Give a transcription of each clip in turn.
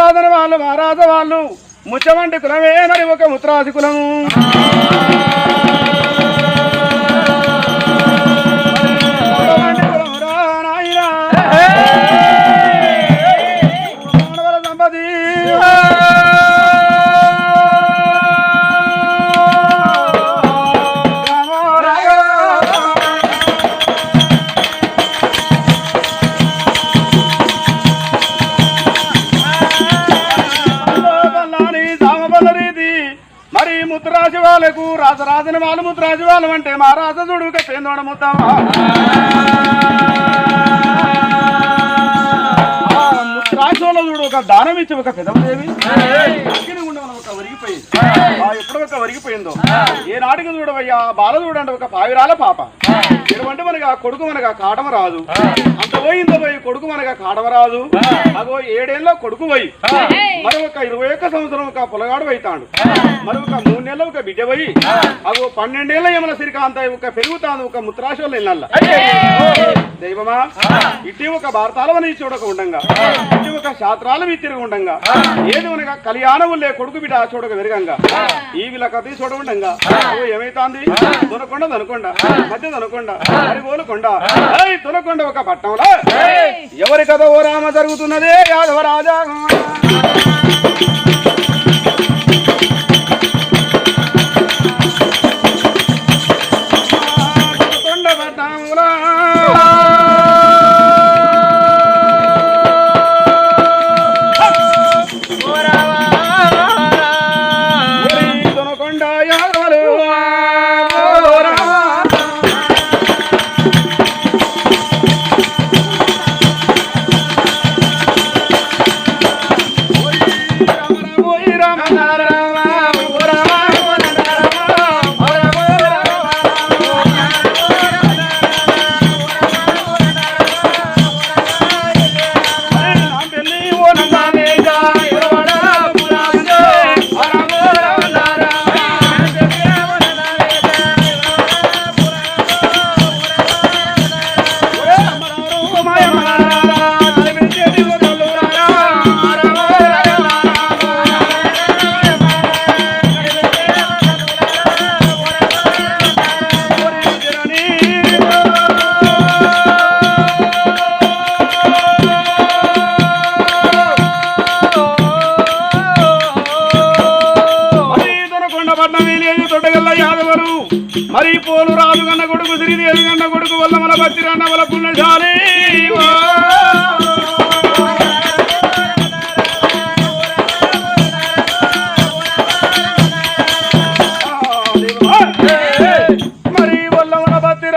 రాజని వాళ్ళు మహారాజ వాళ్ళు ముచ్చమంటి కులమే మరి ఒక ముత్రాసి కులము. రాజరాజని వాళ్ళు ముద్రాజి వాళ్ళు అంటే మా రాజదుడు పేదోడ ముద్దామా? చూడు ఒక దానం ఇచ్చి ఒక పెదవదేవి వరిగిపోయింది. ఆ ఎప్పుడు ఒక వరిగిపోయిందో. ఏ నాటికి చూడవయ్యా? బాల చూడండి ఒక పావిరాల పాప. ఎటువంటి మనగా కొడుకు మనగా కాటమ రాదు. అంత పోయిందో పోయి కొడుకు మనగా కాటమ రాదు. అగో ఏడేళ్ళ కొడుకు పోయి. మరి ఒక ఇరవై ఒక్క సంవత్సరం ఒక పొలగాడు అవుతాడు మరి ఒక మూడు నెలలు ఒక బిడ్డ పోయి అగో పన్నెండేళ్ళ యమల సిరికాంత ఒక పెరుగుతాను ఒక ముత్రాశోళ్ళు ఇళ్ళ దైవమా ఇటీ ఒక భారతాలవని చూడక ఉండంగా. ఇటీ ఒక శాస్త్రాలు తిరగ ఉండంగా. ఏది మనగా లే కొడుకు బిడ్డ చూడక వెరగంగా. ఈ వీళ్ళ కథ చూడ ఉండంగా ఓ ఏమైతాంది? దొనకొండ దొనకొండ. మధ్య దొనకొండ. మరి గోలుకొండ. ఏయ్ దొనకొండ ఒక పట్టణంలో ఎవరి కథ ఓ రామ జరుగుతున్నదే యాదవ రాజా.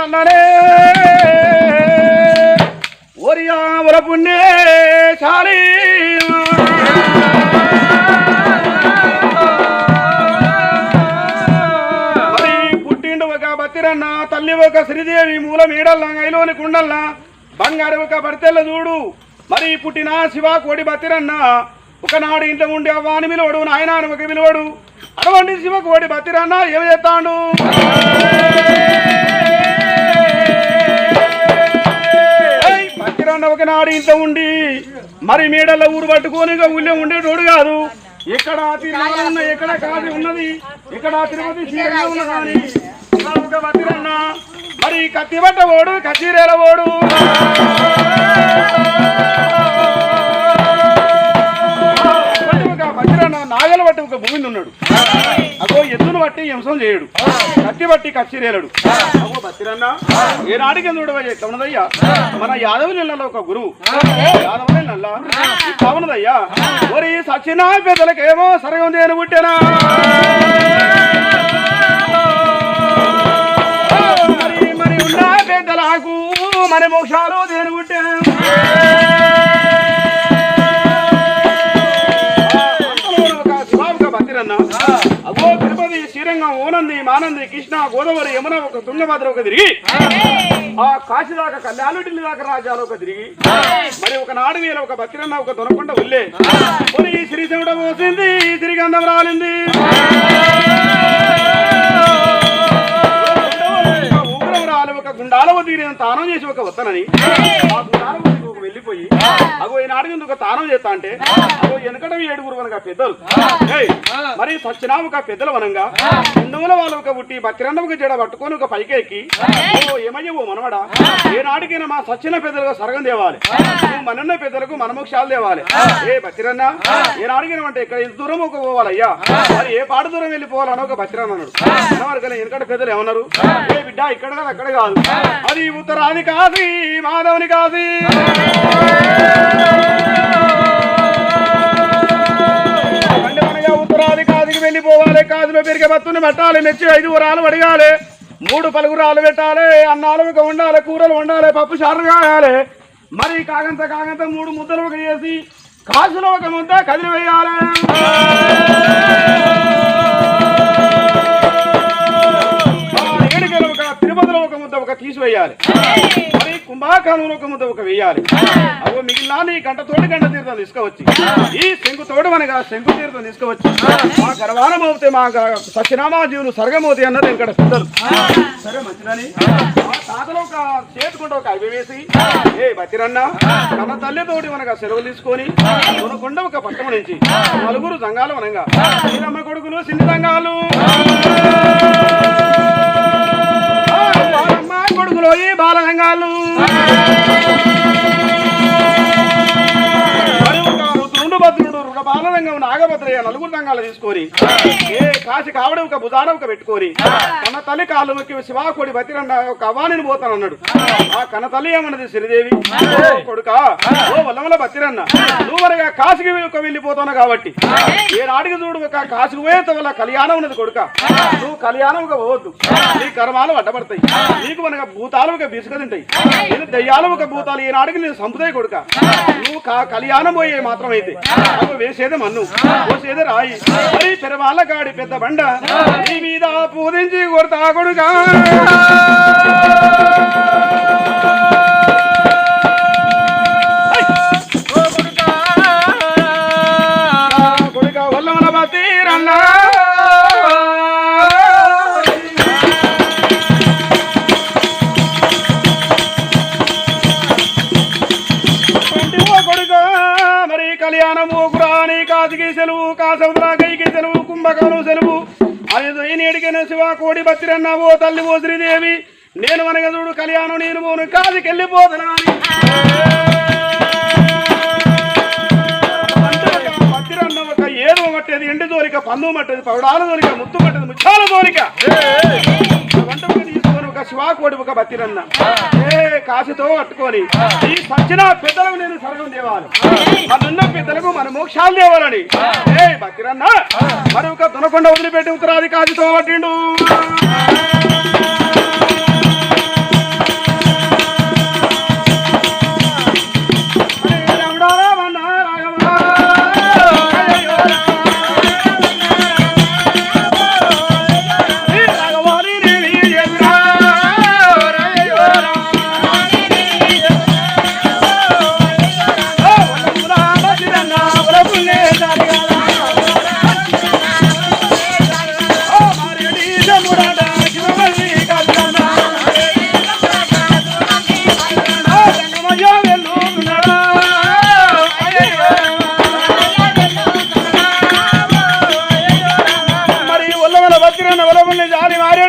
మన భక్తి రన్ననే పుట్టిండు ఒక బతిరన్న తల్లి ఒక శ్రీదేవి మూల మీడల్లా ఐలోని కుండల్లా బంగారు ఒక బర్తెల్ల చూడు. మరి పుట్టిన శివ కోడి బతిరన్న ఒకనాడు ఇంట్లో ఉండి అవ్వాని విలువడు నాయన ఒక విలువడు. అటువంటి శివ కోడి బతిరన్న ఏమి చేస్తాడు? ఏయ్, ఒకనాడు ఇంత ఉండి మరి మేడల ఊరు పట్టుకొని ఊళ్ళో ఊళ్ళో ఉండేటోడు కాదు. ఇక్కడ తిరుమల ఎక్కడ కాదు ఉన్నది ఇక్కడ తిరుపతి శ్రీరంగం ఉన్న కానీ మరి కత్తి ఓడు కత్తిరేల ఓడు. నాగలు బట్టి ఒక భూమిని ఉన్నాడు. అగో ఎద్దును బట్టి హింసం చేయడు. కత్తి బట్టి కచ్చిరేలడు అగో బతిరన్న ఏ నాటికి మన యాదవ నెలలో ఒక గురువు. యాదవ నెల పవనదయ్యా ఒరి సచిన పెద్దలకేమో సరగం దేని పుట్టేనా? మరి మరి ఉన్న పెద్దలకు మరి మోక్షాలు దేని పుట్టాను? అగో తిరుపతి శ్రీరంగం ఓనంది మానంది కృష్ణ గోదావరి యమున ఒక తుంగభద్ర ఒక తిరిగి. ఆ కాశీ దాకా కళ్యాణుడి దాకా రాజాలు ఒక తిరిగి. మరి ఒక నాడు వేల ఒక భక్తిరన్న ఒక దొనకొండ ఉల్లే. మరి ఈ శ్రీశివుడ పోసింది ఈ శ్రీగంధం రాలింది. ఒక రాలి ఒక గుండాల తీరిన తానం చేసి ఒక వత్తనని. ఆ గుండాలవ ఒక వెళ్ళిపోయి అగో ఈయన అడిగింది ఒక తానం చేస్తా అంటే అగో వెనకట ఏడుగురు అనగా పెద్దలు. మరి సత్యనామ ఒక పెద్దలు వనంగా హిందువుల వాళ్ళు ఒక పుట్టి బతిరన్న ఒక జడ పట్టుకొని ఒక పైకెక్కి ఓ ఏమయ్య ఓ మనవడా ఏ మా సచ్చిన పెద్దలుగా సరగం తేవాలి నువ్వు మనన్న పెద్దలకు మనమోక్షాలు తేవాలి. ఏ బచ్చిరన్న ఏనాడికైనా అంటే ఇక్కడ ఇంత దూరం ఒక పోవాలయ్యా? మరి ఏ పాట దూరం వెళ్ళిపోవాలని ఒక బతిరన్న అన్నాడు. అన్నవారు కానీ పెద్దలు ఏమన్నారు? ఏ బిడ్డ ఇక్కడ కాదు అక్కడ కాదు. అది ఉత్తరాది కాదు మాధవుని కాదు వెళ్ళిపోవాలి. కాదులో పెరిగే బత్తుని పెట్టాలి. మెచ్చి ఐదు వరాలు అడగాలి మూడు పలుగురాలు పెట్టాలి. అన్నాలు ఒక వండాలి. కూరలు వండాలి. పప్పు చారు కాయాలి. మరి కాగంత కాగంత మూడు ముద్దలు ఒక చేసి కాసులో ఒక ముద్ద కదిలి వేయాలి ముద్ద ఒక తీసివేయాలి మరి కుంభాకాలంలో ఒక ముద్ద ఒక వేయాలి. అగో మిగిలిన నీ గంట తోటి గంట తీర్థం తీసుకువచ్చి ఈ శంకు తోడు అనగా శంకు తీర్థం తీసుకువచ్చి మా గర్వానం అవుతే మా సత్యనామా జీవులు సరగమవుతాయి అన్నది ఇక్కడ సిద్ధం సరే మంచిదని. తాతలో ఒక చేతుకుంట ఒక అవి వేసి ఏ బతిరన్న తన తల్లితోటి మనగా సెలవు తీసుకొని కొనకొండ ఒక పట్టణం నుంచి నలుగురు సంఘాలు అనగా శ్రీరమ్మ కొడుకులు సిన్ని సంఘాలు బాలరంగాలు భద్రుడు ఉన్న నాగభద్రయ్య నలుగురు రంగాలు తీసుకొని ఏ కాసి కావడ ఒక భుజాన ఒక పెట్టుకొని తన తల్లి కాళ్ళు మొక్కి శివాకోడి బతిరన్న ఒక అవ్వానిని పోతానన్నాడు. ఆ కన్న తల్లి ఏమన్నది శ్రీదేవి? కొడుక ఓ వల్ల బతిరన్న నువ్వు కాశీకి ఒక వెళ్ళిపోతాను కాబట్టి ఏ నాటికి చూడు ఒక కాశీకి పోయేంత వల్ల కళ్యాణం ఉన్నది కొడుక. నువ్వు కళ్యాణం ఒక పోవద్దు. నీ కర్మాలు అడ్డపడతాయి. నీకు మనకు భూతాలు ఒక బిసుక తింటాయి. నేను దయ్యాలు ఒక భూతాలు ఈ నాటికి నేను సంపుతాయి కొడుక. నువ్వు కళ్యాణం పోయే మాత్రం అయితే అప్పుడు మన్ను పోసేదే రాయి మరి పెరవాళ్ళ కాడి పెద్ద బండ నీ మీద పూజించి కొడతా కొడుక వల్ల మన బతీరన్నా కాతికి సెలవు కాసముద్రా కైకి సెలవు. కుంభకం సెలవు అది నేడికైన శివ కోడి బతిరన్న ఓ తల్లి ఓ శ్రీదేవి. నేను మనగ చూడు కళ్యాణం నేను పోను కాదికి వెళ్ళిపోతున్నా ఏదో మట్టేది ఎండు దోరిక పందు మట్టేది పౌడాల దోరిక ముత్తు మట్టేది ముచ్చాల దోరిక ఒక శివాకోడి ఒక బతిరన్న. ఏ కాశీతో పట్టుకొని ఈ సచ్చిన పెద్దలకు నేను సర్గం దేవాలి మనున్న పెద్దలకు మన మోక్షాలు దేవాలని. ఏ బతిరన్న. మరి ఒక దునకొండ వదిలిపెట్టి ఉత్తరాది కాశీతో పట్టిండు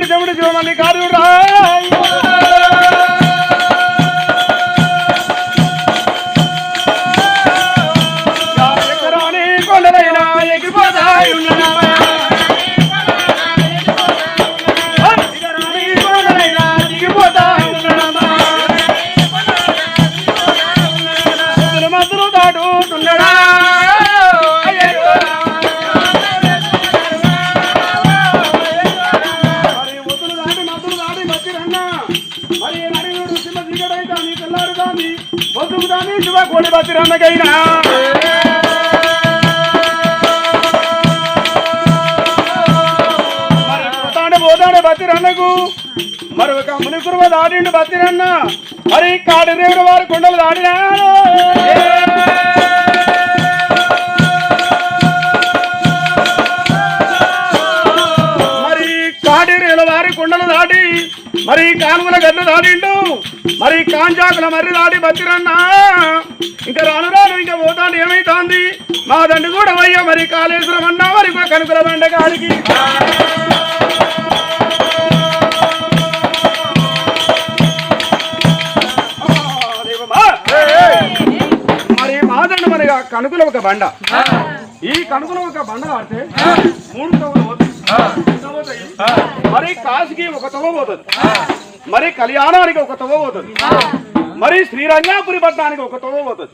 జారి మారేడు చెవుడు కాదు రాయ దేవుడు చిన్న శివ కానీ నీ పిల్లాడు దాని పొద్దుకు దాని శివ కోడి బతిరన్నకైనా పోతాడు బతిరన్నకు మరొక ఒక మునికురువ దాడిండు బతిరన్న మరి కాడి దేవుడు వారి కొండలు దాడినాడు మరి కాడిరేల వారి కొండలు దాటి మరి కానుమల గడ్డ దాడిండు మరి కాంజాకుల మర్రి దాడి బతిరన్న. ఇంకా రాను రాను ఇంకా పోతాను ఏమైతాంది? మా దండి కూడా వయ్యా మరి కాళేశ్వరం అన్నా మరి కనుకల బండ కాడికి. మరి మాదండి మరి కనుకల ఒక బండ. ఈ కనుకల ఒక బండ ఆడితే మూడు పోతాయి? మరి కాశీకి ఒక తవ్వ పోతుంది. మరి కళ్యాణానికి ఒక తవ్వ పోతుంది. మరి శ్రీరంగాపురి పట్టణానికి ఒక తవ్వ పోతుంది.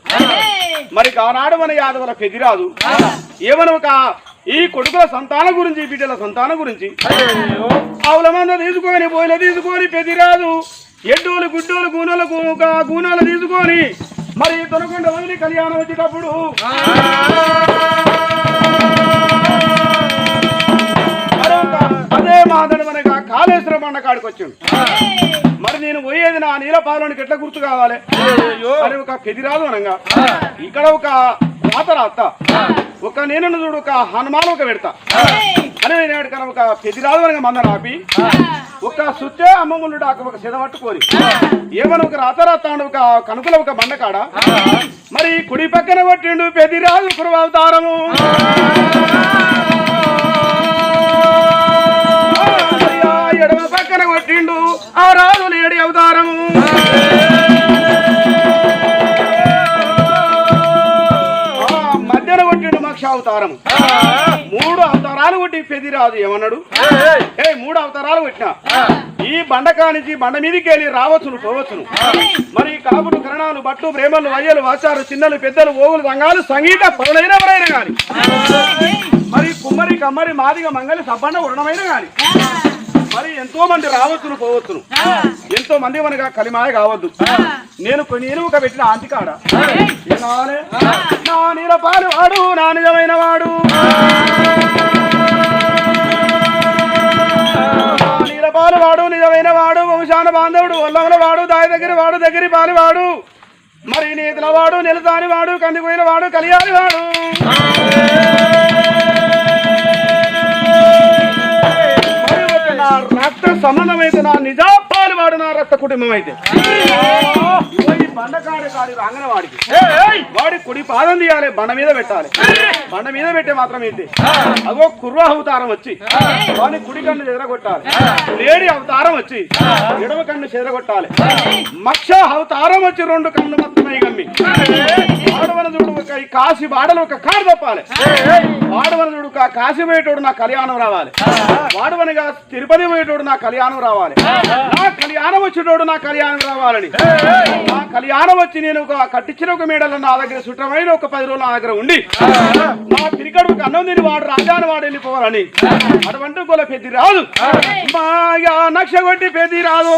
మరి ఆనాడు మన యాదవుల పెదిరాదు ఏమని ఒక ఈ కొడుకుల సంతానం గురించి బిడ్డల సంతానం గురించి. ఆవుల మంద తీసుకొని బోయిల తీసుకొని పెదిరాదు. ఎడ్డోలు గుడ్డోలు గూనెలు గూనెలు తీసుకొని మరి తొనకొండ వదిలి కళ్యాణం వచ్చేటప్పుడు. అదే మాదడు మనకి ఆ కాళేశ్వరం బండ కాడికి వచ్చిండు. మరి నేను పోయేది నా నీల పాలనకి ఎట్లా గుర్తు కావాలి? అని ఒక పెదిరాదు అనగా. ఇక్కడ ఒక రాత రాత ఒక నేను చూడు ఒక హనుమాన్ ఒక పెడతా. అని నేను ఒక పెదిరాదు అనగా మంద ఆపి ఒక సుత్తే అమ్మములు డాక ఒక సిదమట్టుకోరి ఏమని ఒక రాత రాత ఒక కనుకల ఒక బండ కాడ. మరి కుడి పక్కన కొట్టిండు పెదిరాదు కురు అవతారము. మూడు అవతారాలు కొట్టి పెదిరాదు ఏమన్నాడు? ఏ మూడు అవతారాలు కొట్టినా. ఈ బండ కానించి బండ మీదకి వెళ్ళి రావచ్చును పోవచ్చును. మరి కాపులు కరణాలు బట్లు ప్రేమలు అయ్యలు వాచారు చిన్నలు పెద్దలు ఓగులు రంగాలు సంగీత పరులైన ఎవరైనా గాని. మరి కుమ్మరి కమ్మరి మాదిగ మంగళి సబ్బండ వృణమైన గాని. మరి ఎంతో మంది రావచ్చును పోవచ్చును ఎంతో మంది మనగా కలిమాయ కావద్దు. నేను కొన్ని ఎలుక పెట్టిన ఆంటికాడ? నా నీల పాలు వాడు నా నిజమైన వాడు. నా నీల పాలు వాడు నిజమైన వాడు వంశాన బాంధవుడు ఒల్లముల వాడు దాయి దగ్గర వాడు దగ్గరి పాలు వాడు. మరి నీతుల వాడు నిలతాని వాడు కందిపోయిన వాడు కలియాలి వాడు. నా రక్త సంబంధమైతే నా నిజాపాలు వాడు నా రక్త కుటుంబం అయితే బండకాడి కాడి అంగనవాడికి వాడి కుడి పాదం తీయాలి బండ మీద పెట్టాలి. బండ మీద పెట్టే మాత్రం ఏంటి? అగో కుర్ర అవతారం వచ్చి వాడి కుడి కన్ను చెదరగొట్టాలి. లేడి అవతారం వచ్చి ఎడమ కన్ను చెదరగొట్టాలి. మక్ష అవతారం వచ్చి రెండు కన్ను మొత్తమై గమ్మి వాడవన చూడు ఒక ఈ కాశీ వాడలు ఒక కారు తప్పాలి. ఒక కాశీ పోయేటోడు నా కళ్యాణం రావాలి. వాడవనగా తిరుపతి పోయేటోడు నా కళ్యాణం రావాలి. నా కళ్యాణం వచ్చేటోడు నా కళ్యాణం రావాలని. నా కళ్యాణం వచ్చి నేను ఒక కట్టించిన ఒక మేడలో నా దగ్గర సుట్టమైన ఒక పది రోజులు నా దగ్గర ఉండి నా పిరికడుకు అన్నం తిని వాడు రాజాను వాడు వెళ్ళిపోవాలని. అటువంటి గొల పెద్ది రాదు మాయా నక్ష కొట్టి పెద్ది రాదు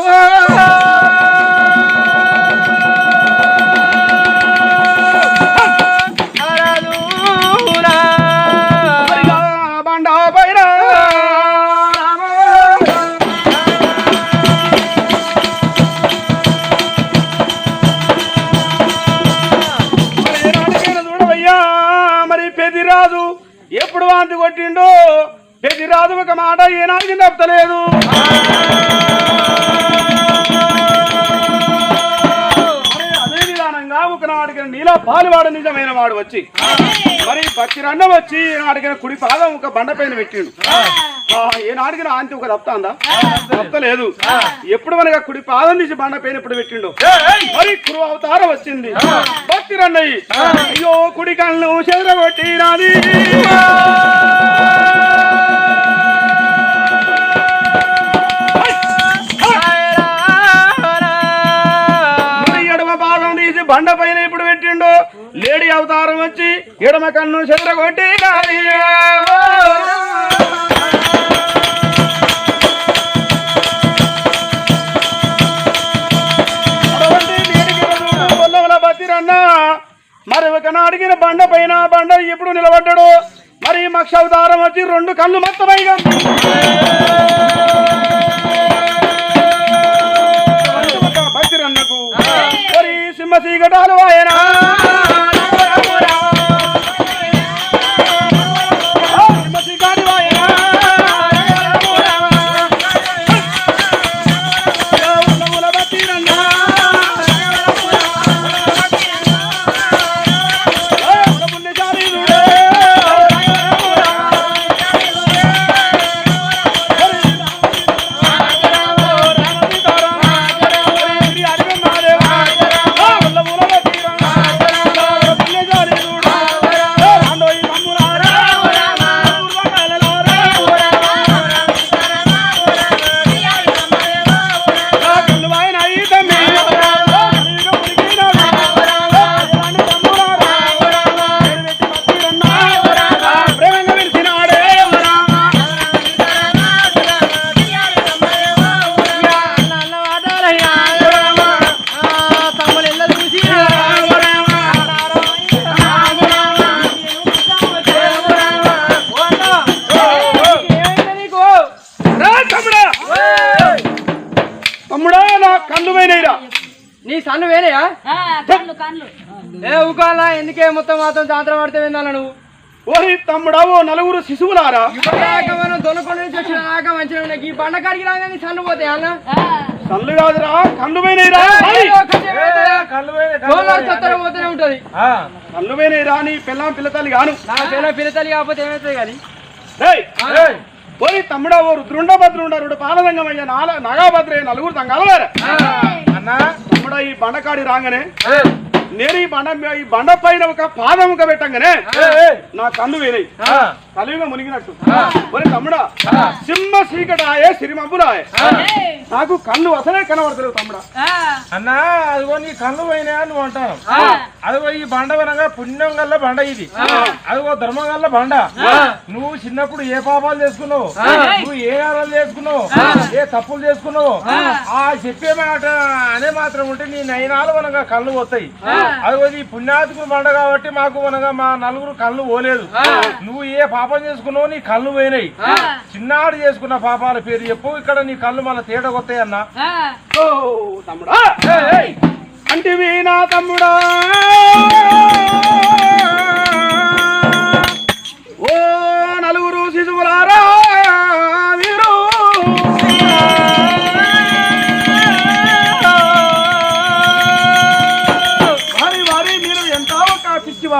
వాడు వచ్చి. మరి బచ్చిరన్న వచ్చి నాడిగిన కుడి పాదం ఒక బండ పైన పెట్టిండు. ఆ, ఏ నాడిగిన ఆంతి ఒక తప్తాందా? తప్పలేదు ఎప్పుడు మనగా కుడి పాదం తీసి బండ పైన ఎప్పుడు పెట్టిండు? మరి కురు అవతారం వచ్చింది బచ్చిరన్నయ్యి అయ్యో కుడి కళ్ళు చెదరగొట్టినది. బండ పైన ఇప్పుడు పెట్టిండు. లేడీ అవతారం వచ్చి ఎడమ కన్ను చెదరగొట్టి మరి ఒకన అడిగిన బండ పైన బండ ఎప్పుడు నిలబడ్డాడు? మరి మక్ష అవతారం వచ్చి రెండు కళ్ళు మొత్తమైగా సింహ సీగటాలు ఆయన ఎందుకే మొత్తం మాత్రం జాతర పడితే విన్నాను నువ్వు? ఓరి తమ్ముడా ఓ నలుగురు శిశువులారా? మనం దొనకొండ నుంచి వచ్చిన దాకా మంచిగా ఉన్నాయి. ఈ బండ కాడికి రాగానే సన్ను పోతాయి అన్న. కళ్ళు కాదురా కళ్ళు సోలార్ చత్తర పోతూనే ఉంటది. కళ్ళు పోయినాయిరా నీ పిల్లం పిల్లతల్లి గాను. నాకైనా పిల్లతల్లి కాకపోతే ఏమవుతుంది కానీ? రేయ్ ఓరి తమ్ముడా ఓ రుద్రుండ భద్రుండ రెండు పాలరంగమయ్య నాగాభద్రయ్య నలుగురు తంగాలవారా? అన్నా. తమ్ముడా ఈ బండకాడి రాగానే నేను ఈ బండ ఈ బండ పైన ఒక పాదముక పెట్టంగానే నా కళ్ళు వేనాయి కలియుగ మునిగినట్టు. మరి తమ్ముడా సింహ చీకటాయే సిరిమబ్బులాయే నాకు కళ్ళు అసలే కనబడతలేవు తమ్ముడా. అన్నా అదిగో నీ కళ్ళు పోయినా నువ్వు అంటాను అదిగో ఈ బండ వనగా పుణ్యం గల్ల బండ ఇది. అదిగో ధర్మం గల్ల బండ. నువ్వు చిన్నప్పుడు ఏ పాపాలు చేసుకున్నావు? నువ్వు ఏ ఆరాలు చేసుకున్నావు? ఏ తప్పులు చేసుకున్నావు? ఆ. చెప్పే మాట అనే మాత్రం ఉంటే నీ నయనాలు వనగా కళ్ళు పోతాయి. అదిగో ఈ పుణ్యాత్ముడు బండ కాబట్టి మాకు వనగా మా నలుగురు కళ్ళు పోలేదు. నువ్వు ఏ పాపం చేసుకున్నావు నీ కళ్ళు పోయినాయి. చిన్నాడు చేసుకున్న పాపాల పేరు చెప్పు ఇక్కడ నీ కళ్ళు మళ్ళీ తేడా కొత్తాయి అన్నా ఓ తమ్ముడా. అంటే నా తమ్ముడా. ఓ నలుగురు శిశువులారా.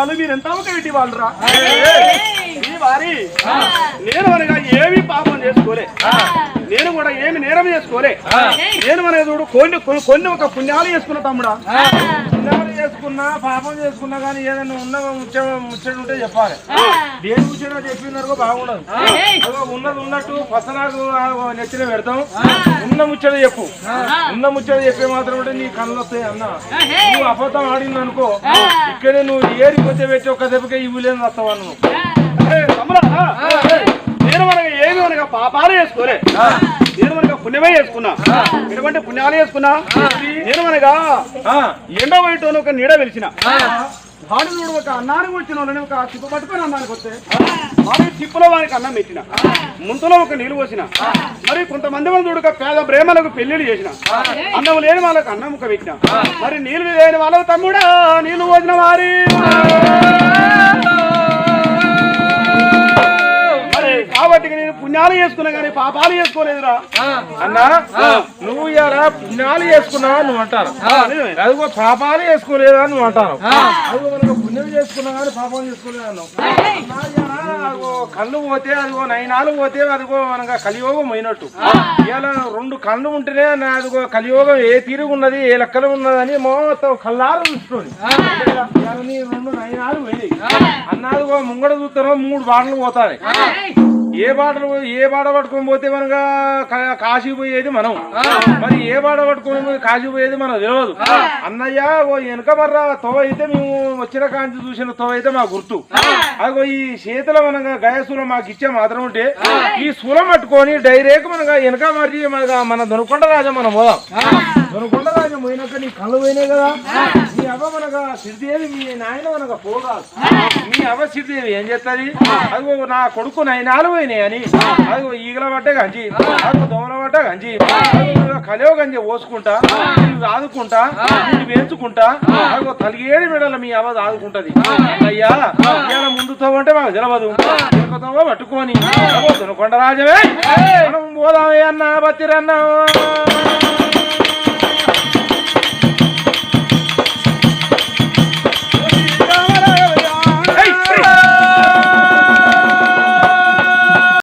వాళ్ళు మీరు ఎంత ఒక ఇటి వాళ్ళు రా ఈ వారి. నేను అనగా ఏమి పాపం చేసుకోలే. నేను కూడా ఏమి నేరం చేసుకోలే. నేను మన చూడు కొన్ని- కొన్ని ఒక పుణ్యాలు చేసుకున్న తమ్ముడా. పుణ్యాలు చేసుకున్నా పాపం చేసుకున్నా కానీ ఏదైనా ఉన్న ముచ్చ ముచ్చట ఉంటే చెప్పాలి. దేని ముచ్చట చెప్పినారో బాగుండదు. ఉన్నది ఉన్నట్టు పసనాకు నెత్తిన పెడతాం. ఉన్న ముచ్చట చెప్పు. ఉన్న ముచ్చట చెప్పే మాత్రం ఉంటే నీ కళ్ళు వస్తాయి అన్న నువ్వు అబద్ధం ఆడింది అనుకో ఇక్కడే నువ్వు ఏరి కొద్ది పెట్టి ఒక్క దెబ్బకే ఇవ్వలేని వస్తావా నువ్వు నేను మనగా ఏమి మనగా పాపాలు చేసుకోలే నేను మనగా పుణ్యమే చేసుకున్నా ఎటువంటి పుణ్యాలు చేసుకున్నా నేను మనగా ఎండ బయట ఒక నీడ వెలిసిన. వాడు ఒక అన్నానికి వచ్చిన వాళ్ళని ఒక చిప్పు పట్టుకొని అన్నానికి వస్తే వాడి చిప్పులో వానికి అన్నం పెట్టిన. ముంతలో ఒక నీళ్ళు పోసిన. మరి కొంతమంది వాళ్ళు చూడక పేద ప్రేమలకు పెళ్ళిళ్ళు చేసిన. అన్నం లేని వాళ్ళకి అన్నం ముక్క పెట్టిన. మరి నీళ్ళు లేని వాళ్ళకు తమ్ముడా నీళ్ళు పోసిన వారి. కాబట్టి నేను పుణ్యాలు చేసుకున్నా కానీ పాపాలు చేసుకోలేదురా. అన్నా నువ్వు ఇలా పుణ్యాలు చేసుకున్నావా నువ్వు అంటారు. అదిగో పాపాలు చేసుకోలేదా నువ్వు అంటారు. పుణ్యం చేసుకున్నా కానీ పాపం చేసుకోలేదు కళ్ళు పోతే అదిగో నైనాలు పోతే అదిగో మనకు కలియోగం అయినట్టు ఇలా రెండు కళ్ళు ఉంటేనే అదిగో కలియోగం ఏ తీరుగు ఉన్నది ఏ లెక్కలు ఉన్నదని మొత్తం కళ్ళారు నీ రెండు నైనాలు పోయినాయి. అన్నదిగో ముంగడ చూస్తారో మూడు బాటలు పోతాయి ఏ బాటలు ఏ బాట పట్టుకొని పోతే మనగా కా- కాశీ పోయేది మనం. మరి ఏ బాట పట్టుకొని కాశీ పోయేది మనకు తెలియదు. అన్నయ్య ఓ వెనక మర్ర తోవ అయితే మేము వచ్చిన కాంచి చూసిన తోవ అయితే మా గుర్తు. అదిగో ఈ చేతుల మనగా గయసూలం మాకు ఇచ్చే మాత్రం ఉంటే ఈ సూలం పట్టుకొని డైరెక్ట్ మనగా వెనక మరి మన దొనకొండ రాజా మనం పోదాం. దొనకొండ రాజా పోయినాక నీ కళ్ళు పోయినాయి కదా. మనగా సిరిదేవి మీ నాయన పోగాదు. మీ అవ్వ సిరిదేవి ఏం చేస్తుంది అదిగో నా కొడుకు నైనాలు పోయినాయి అని అదిగో ఈగల పట్టే గంజి. అదిగో దోమల పట్ట గంజి. కలియో గంజి పోసుకుంటా ఆదుకుంటా నీళ్ళు వేయించుకుంటా అదిగో తలిగేడి మెడల మీ అవ్వ ఆదుకుంటది అయ్యా ముందుతో అంటే మాకు వెనుకతో పట్టుకొని. దొనకొండ రాజమే మనం పోదామే అన్న బతిరన్నా.